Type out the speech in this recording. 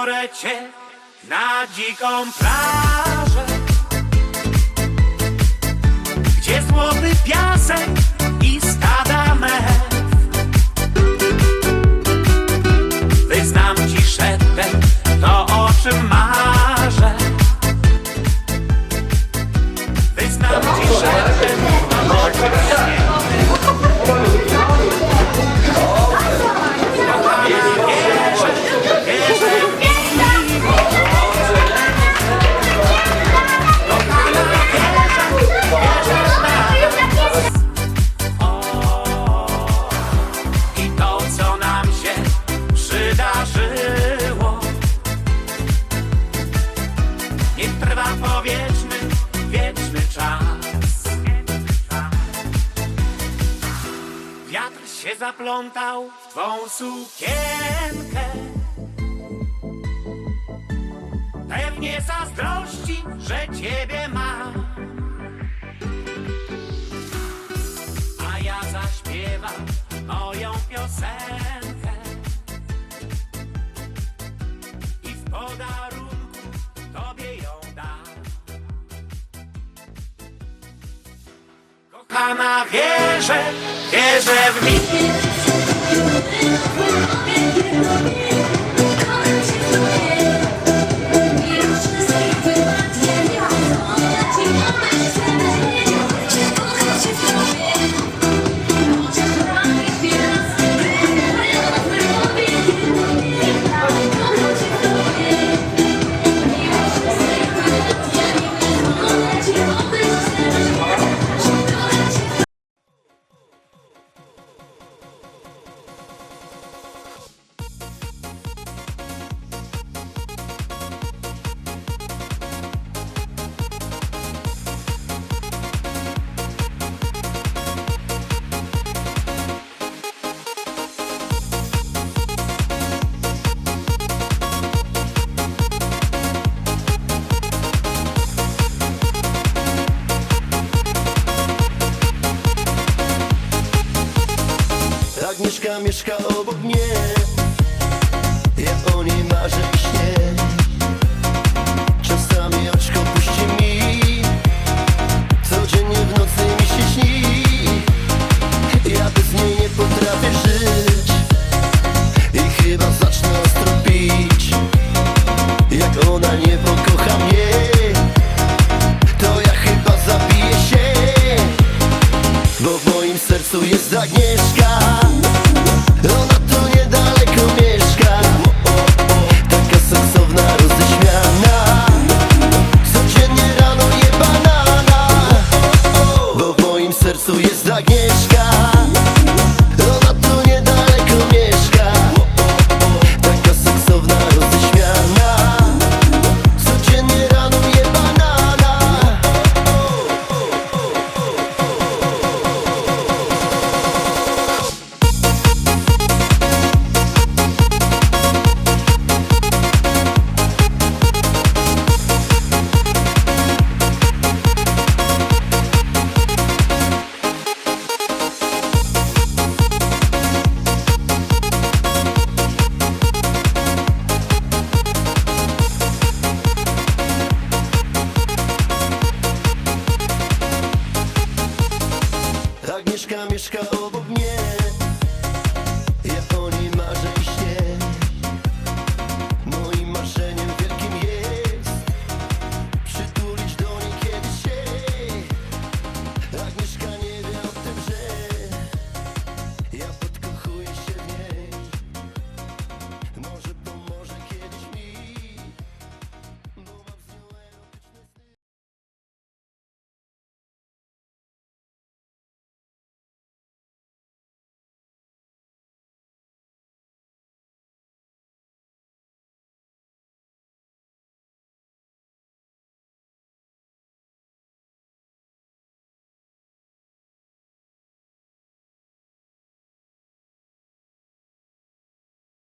zabiorę cię na dziką plażę, gdzie złoty piasek zaplątał w twą sukienkę. Pewnie zazdrości, że ciebie ma. A ja zaśpiewam moją piosenkę i w. Pana wierzę, wierzę w miłość. mieszka obok mnie. sercu jest Agnieszka go